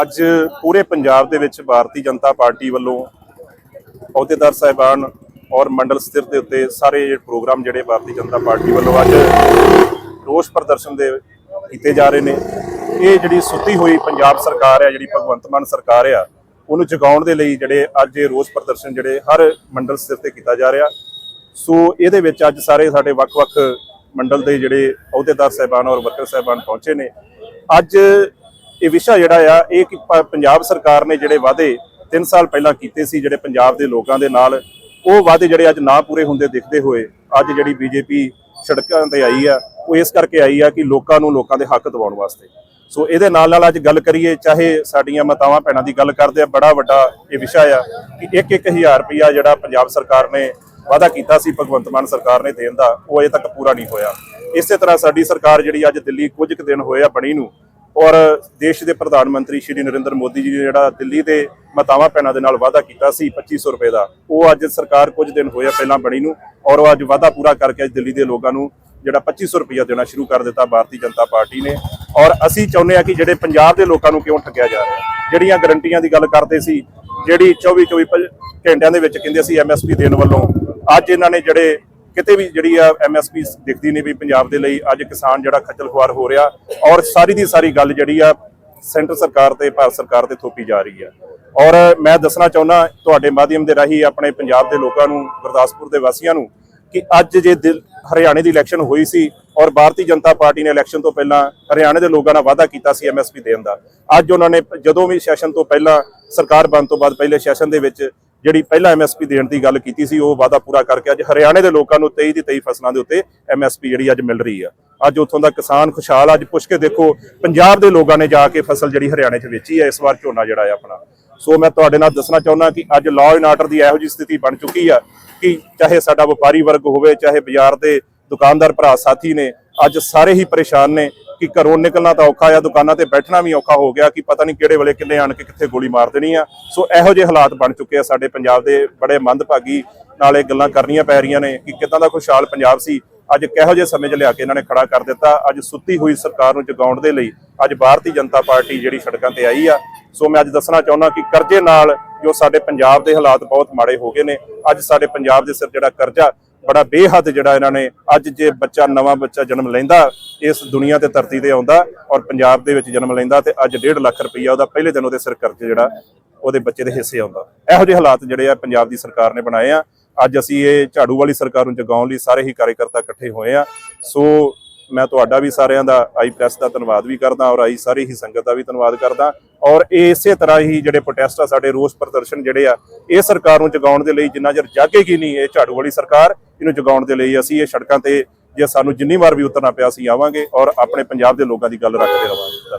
ਅੱਜ ਪੂਰੇ ਪੰਜਾਬ ਦੇ ਵਿੱਚ ਭਾਰਤੀ ਜਨਤਾ ਪਾਰਟੀ ਵੱਲੋਂ ਅਹੁਦੇਦਾਰ ਸਾਹਿਬਾਨ ਔਰ ਮੰਡਲ ਸਥਿਰ ਦੇ ਉੱਤੇ ਸਾਰੇ ਪ੍ਰੋਗਰਾਮ ਜਿਹੜੇ ਭਾਰਤੀ ਜਨਤਾ ਪਾਰਟੀ ਵੱਲੋਂ ਅੱਜ ਰੋਸ ਪ੍ਰਦਰਸ਼ਨ ਦੇ ਕੀਤੇ ਜਾ ਰਹੇ ਨੇ, ਇਹ ਜਿਹੜੀ ਸੁੱਤੀ ਹੋਈ ਪੰਜਾਬ ਸਰਕਾਰ ਹੈ, ਜਿਹੜੀ ਭਗਵੰਤ ਮਾਨ ਸਰਕਾਰ ਆ, ਉਹਨੂੰ ਜਗਾਉਣ ਦੇ ਲਈ ਜਿਹੜੇ ਅੱਜ ਇਹ ਰੋਸ ਪ੍ਰਦਰਸ਼ਨ ਜਿਹੜੇ ਹਰ ਮੰਡਲ ਸਥਿਰ ਤੇ ਕੀਤਾ ਜਾ ਰਿਹਾ। ਸੋ ਇਹਦੇ ਵਿੱਚ ਅੱਜ ਸਾਰੇ ਸਾਡੇ ਵੱਖ-ਵੱਖ ਮੰਡਲ ਦੇ ਜਿਹੜੇ ਅਹੁਦੇਦਾਰ ਸਾਹਿਬਾਨ ਔਰ ਵਰਕਰ ਸਾਹਿਬਾਨ ਪਹੁੰਚੇ ਨੇ। ਅੱਜ ਇਹ ਵਿਸ਼ਾ ਜਿਹੜਾ ਆ, ਇਹ ਕਿ ਪੰਜਾਬ ਸਰਕਾਰ ਨੇ ਜਿਹੜੇ ਵਾਅਦੇ 3 ਸਾਲ ਪਹਿਲਾਂ ਕੀਤੇ ਸੀ, ਜਿਹੜੇ ਪੰਜਾਬ ਦੇ ਲੋਕਾਂ ਦੇ ਨਾਲ, ਉਹ ਵਾਅਦੇ ਜਿਹੜੇ ਅੱਜ ਨਾ ਪੂਰੇ ਹੁੰਦੇ ਦਿਖਦੇ ਹੋਏ, ਅੱਜ ਜਿਹੜੀ ਬੀਜੇਪੀ ਸੜਕਾਂ ਤੇ ਆਈ ਆ, ਉਹ ਇਸ ਕਰਕੇ ਆਈ ਆ ਕਿ ਲੋਕਾਂ ਨੂੰ ਲੋਕਾਂ ਦੇ ਹੱਕ ਦਿਵਾਉਣ ਵਾਸਤੇ। ਸੋ ਇਹਦੇ ਨਾਲ ਨਾਲ ਅੱਜ ਗੱਲ ਕਰੀਏ, ਚਾਹੇ ਸਾਡੀਆਂ ਮਾਤਾਵਾਂ ਭੈਣਾਂ ਦੀ ਗੱਲ ਕਰਦੇ ਆ, ਬੜਾ ਵੱਡਾ ਇਹ ਵਿਸ਼ਾ ਆ ਕਿ 1-1000 ਰੁਪਇਆ ਜਿਹੜਾ ਪੰਜਾਬ ਸਰਕਾਰ ਨੇ ਵਾਅਦਾ ਕੀਤਾ ਸੀ, ਭਗਵੰਤ ਮਾਨ ਸਰਕਾਰ ਨੇ ਦੇਣ ਦਾ, ਉਹ ਅਜੇ ਤੱਕ ਪੂਰਾ ਨਹੀਂ ਹੋਇਆ। ਇਸੇ ਤਰ੍ਹਾਂ ਸਾਡੀ ਸਰਕਾਰ ਜਿਹੜੀ ਅੱਜ ਦਿੱਲੀ ਕੁਝ ਕੁ ਦਿਨ ਹੋਏ ਆ ਬਣੀ ਨੂੰ ਔਰ ਦੇਸ਼ ਦੇ ਪ੍ਰਧਾਨ ਮੰਤਰੀ ਸ਼੍ਰੀ ਨਰਿੰਦਰ ਮੋਦੀ ਜੀ ਨੇ ਜਿਹੜਾ ਦਿੱਲੀ ਦੇ ਮਾਤਾਵਾਂ ਭੈਣਾਂ ਦੇ ਨਾਲ ਵਾਅਦਾ ਕੀਤਾ ਸੀ 2500 ਰੁਪਏ ਦਾ, ਉਹ ਅੱਜ ਸਰਕਾਰ ਕੁਝ ਦਿਨ ਹੋਇਆ ਪਹਿਲਾਂ ਬਣੀ ਨੂੰ ਔਰ ਉਹ ਅੱਜ ਵਾਅਦਾ ਪੂਰਾ ਕਰਕੇ ਅੱਜ ਦਿੱਲੀ ਦੇ ਲੋਕਾਂ ਨੂੰ ਜਿਹੜਾ 2500 ਰੁਪਇਆ ਦੇਣਾ ਸ਼ੁਰੂ ਕਰ ਦਿੱਤਾ ਭਾਰਤੀ ਜਨਤਾ ਪਾਰਟੀ ਨੇ ਔਰ ਅਸੀਂ ਚਾਹੁੰਦੇ ਆ ਕਿ ਜਿਹੜੇ ਪੰਜਾਬ ਦੇ ਲੋਕਾਂ ਨੂੰ ਕਿਉਂ ਠੱਗਿਆ ਜਾ ਰਿਹਾ, ਜਿਹੜੀਆਂ ਗਰੰਟੀਆਂ ਦੀ ਗੱਲ ਕਰਦੇ ਸੀ, ਜਿਹੜੀ 24 24 ਪ- ਘੰਟਿਆਂ ਦੇ ਵਿੱਚ ਕਹਿੰਦੇ ਸੀ ਐਮਐਸਪੀ ਦੇਣ ਵੱਲੋਂ, ਅੱਜ ਇਹਨਾਂ ਨੇ ਜਿਹੜੇ ਕਿਤੇ ਵੀ ਜਿਹੜੀ ਆ ਐਮਐਸਪੀ ਦਿਖਦੀ ਨਹੀਂ ਵੀ ਪੰਜਾਬ ਦੇ ਲਈ ਅੱਜ ਕਿਸਾਨ ਜਿਹੜਾ ਖੱਜਲ ਖੁਆਰ ਹੋ ਰਿਹਾ ਔਰ ਸਾਰੀ ਦੀ ਸਾਰੀ ਗੱਲ ਜਿਹੜੀ ਆ ਸੈਂਟਰ ਸਰਕਾਰ ਤੇ, ਭਾਰਤ ਸਰਕਾਰ ਤੇ ਥੋਪੀ ਜਾ ਰਹੀ ਹੈ ਔਰ ਮੈਂ ਦੱਸਣਾ ਚਾਹੁੰਦਾ ਤੁਹਾਡੇ ਮਾਧਿਅਮ ਦੇ ਰਾਹੀਂ ਆਪਣੇ ਪੰਜਾਬ ਦੇ ਲੋਕਾਂ ਨੂੰ, ਗੁਰਦਾਸਪੁਰ ਦੇ ਵਾਸੀਆਂ ਨੂੰ ਕਿ ਅੱਜ ਜੇ ਦਿਲ- ਹਰਿਆਣੇ ਦੀ ਇਲੈਕਸ਼ਨ ਹੋਈ ਸੀ ਔਰ ਭਾਰਤੀ ਜਨਤਾ ਪਾਰਟੀ ਨੇ ਇਲੈਕਸ਼ਨ ਤੋਂ ਪਹਿਲਾਂ ਹਰਿਆਣੇ ਦੇ ਲੋਕਾਂ ਨਾਲ ਵਾਅਦਾ ਕੀਤਾ ਸੀ ਐਮਐਸਪੀ ਦੇਣ ਦਾ। ਅੱਜ ਉਹਨਾਂ ਨੇ ਜਦੋਂ ਵੀ ਸੈਸ਼ਨ ਤੋਂ ਪਹਿਲਾਂ ਸਰਕਾਰ ਬਣ ਤੋਂ ਬਾਅਦ, ਪਹਿਲੇ ਸੈਸ਼ਨ ਦੇ ਵਿੱਚ ਜਿਹੜੀ ਪਹਿਲਾਂ ਐਮਐਸਪੀ ਦੇਣ ਦੀ ਗੱਲ ਕੀਤੀ ਸੀ, ਉਹ ਵਾਅਦਾ ਪੂਰਾ ਕਰਕੇ ਅੱਜ ਹਰਿਆਣੇ ਦੇ ਲੋਕਾਂ ਨੂੰ 23 ਦੀ 23 ਫਸਲਾਂ ਦੇ ਉੱਤੇ ਐਮਐਸਪੀ ਜਿਹੜੀ ਅੱਜ ਮਿਲ ਰਹੀ ਆ। ਅੱਜ ਉੱਥੋਂ ਦਾ ਕਿਸਾਨ ਖੁਸ਼ਹਾਲ ਅੱਜ ਪੁੱਛ ਕੇ ਦੇਖੋ, ਪੰਜਾਬ ਦੇ ਲੋਕਾਂ ਨੇ ਜਾ ਕੇ ਫਸਲ ਜਿਹੜੀ ਹਰਿਆਣੇ 'ਚ ਵੇਚੀ ਹੈ ਇਸ ਵਾਰ ਝੋਨਾ ਜਿਹੜਾ ਹੈ ਆਪਣਾ। ਸੋ ਮੈਂ ਤੁਹਾਡੇ ਨਾਲ ਦੱਸਣਾ ਚਾਹੁੰਦਾ ਕਿ ਅੱਜ ਲਾਅ ਐਂਡ ਆਰਡਰ ਦੀ ਇਹੋ ਜਿਹੀ ਸਥਿਤੀ ਬਣ ਚੁੱਕੀ ਆ ਕਿ ਚਾਹੇ ਸਾਡਾ ਵਪਾਰੀ ਵਰਗ ਹੋਵੇ, ਚਾਹੇ ਬਾਜ਼ਾਰ ਦੇ ਦੁਕਾਨਦਾਰ ਭਰਾ ਸਾਥੀ ਨੇ, ਅੱਜ ਸਾਰੇ ਹੀ ਪਰੇਸ਼ਾਨ ਨੇ। ਕਿ ਘਰੋਂ ਨਿਕਲਣਾ ਤਾਂ ਔਖਾ ਆ, ਦੁਕਾਨਾਂ ਤੇ ਬੈਠਣਾ ਵੀ ਔਖਾ ਹੋ ਗਿਆ ਕਿ ਪਤਾ ਨਹੀਂ ਕਿਹੜੇ ਵੇਲੇ ਕਿੰਨੇ ਆਣ ਕੇ ਕਿੱਥੇ ਗੋਲੀ ਮਾਰ ਦੇਣੀ ਆ। ਸੋ ਇਹੋ ਜਿਹੇ ਹਾਲਾਤ ਬਣ ਚੁੱਕੇ ਆ ਸਾਡੇ ਪੰਜਾਬ ਦੇ ਬੜੇ ਮੰਦਭਾਗੀ ਨਾਲ ਇਹ ਗੱਲਾਂ ਕਰਨੀਆਂ ਪੈ ਰਹੀਆਂ ਨੇ ਕਿ ਕਿਦਾਂ ਦਾ ਖੁਸ਼ਹਾਲ ਪੰਜਾਬ ਸੀ। ਅੱਜ ਕਿਹੋ ਜਿਹੇ ਸਮੇਂ 'ਚ ਲਿਆ ਕੇ ਇਹਨਾਂ ਨੇ ਖੜਾ ਕਰ ਦਿੱਤਾ। ਅੱਜ ਸੁੱਤੀ ਹੋਈ ਸਰਕਾਰ ਨੂੰ ਜਗਾਉਣ ਦੇ ਲਈ ਅੱਜ ਭਾਰਤੀ ਜਨਤਾ ਪਾਰਟੀ ਜਿਹੜੀ ਸੜਕਾਂ ਤੇ ਆਈ ਆ। ਸੋ ਮੈਂ ਅੱਜ ਦੱਸਣਾ ਚਾਹੁੰਦਾ ਕਿ ਕਰਜ਼ੇ ਨਾਲ ਜੋ ਸਾਡੇ ਪੰਜਾਬ ਦੇ ਹਾਲਾਤ ਬਹੁਤ ਮਾੜੇ ਹੋ ਗਏ ਨੇ, ਅੱਜ ਸਾਡੇ ਪੰਜਾਬ ਦੇ ਸਿਰ ਜਿਹੜਾ ਕਰਜ਼ਾ ਬੜਾ ਬੇਹੱਦ ਜਿਹੜਾ ਇਹਨਾਂ ਨੇ ਅੱਜ ਜੇ ਬੱਚਾ, ਨਵਾਂ ਬੱਚਾ ਜਨਮ ਲੈਂਦਾ, ਇਸ ਦੁਨੀਆ ਤੇ ਧਰਤੀ ਤੇ ਆਉਂਦਾ ਔਰ ਪੰਜਾਬ ਦੇ ਵਿੱਚ ਜਨਮ ਲੈਂਦਾ ਤੇ ਅੱਜ 1.5 ਲੱਖ ਰੁਪਈਆ ਉਹਦਾ ਪਹਿਲੇ ਦਿਨ ਉਹਦੇ ਸਿਰ ਕਰਜ਼ੇ ਜਿਹੜਾ ਉਹਦੇ ਬੱਚੇ ਦੇ ਹਿੱਸੇ ਆਉਂਦਾ। ਇਹੋ ਜਿਹੇ ਹਾਲਾਤ ਜਿਹੜੇ ਆ ਪੰਜਾਬ ਦੀ ਸਰਕਾਰ ਨੇ ਬਣਾਏ ਆ। ਅੱਜ ਅਸੀਂ ਇਹ ਝਾੜੂ ਵਾਲੀ ਸਰਕਾਰ ਨੂੰ ਜਗਾਉਣ ਲਈ ਸਾਰੇ ਹੀ ਕਾਰਜਕਰਤਾ ਇਕੱਠੇ ਹੋਏ ਆ। ਸੋ ਮੈਂ ਤੁਹਾਡਾ ਵੀ ਸਾਰਿਆਂ ਦਾ ਆਈ ਪ੍ਰੈਸ ਦਾ ਧੰਨਵਾਦ ਵੀ ਕਰਦਾ ਔਰ ਆਈ ਸਾਰੀ ਹੀ ਸੰਗਤ ਦਾ ਵੀ ਧੰਨਵਾਦ ਕਰਦਾ। ਔਰ ਇਹ ਇਸੇ ਤਰ੍ਹਾਂ ਹੀ ਜਿਹੜੇ ਪ੍ਰੋਟੈਸਟ ਆ, ਸਾਡੇ ਰੋਸ ਪ੍ਰਦਰਸ਼ਨ ਜਿਹੜੇ ਆ, ਇਹ ਸਰਕਾਰ ਨੂੰ ਜਗਾਉਣ ਦੇ ਲਈ ਜਿੰਨਾ ਚਿਰ ਜਾਗੇਗੀ ਨਹੀਂ, ਇਹ ਝਾੜੂ ਵਾਲੀ ਸਰਕਾਰ ਇਹਨੂੰ ਜਗਾਉਣ ਦੇ ਲਈ ਅਸੀਂ ਇਹ ਸੜਕਾਂ ਤੇ ਜੇ ਸਾਨੂੰ ਜਿੰਨੀ ਵਾਰ ਵੀ ਉਤਰਨਾ ਪਿਆ, ਅਸੀਂ ਆਵਾਂਗੇ ਔਰ ਆਪਣੇ ਪੰਜਾਬ ਦੇ ਲੋਕਾਂ ਦੀ ਗੱਲ ਰੱਖਦੇ ਰਵਾਂਗੇ।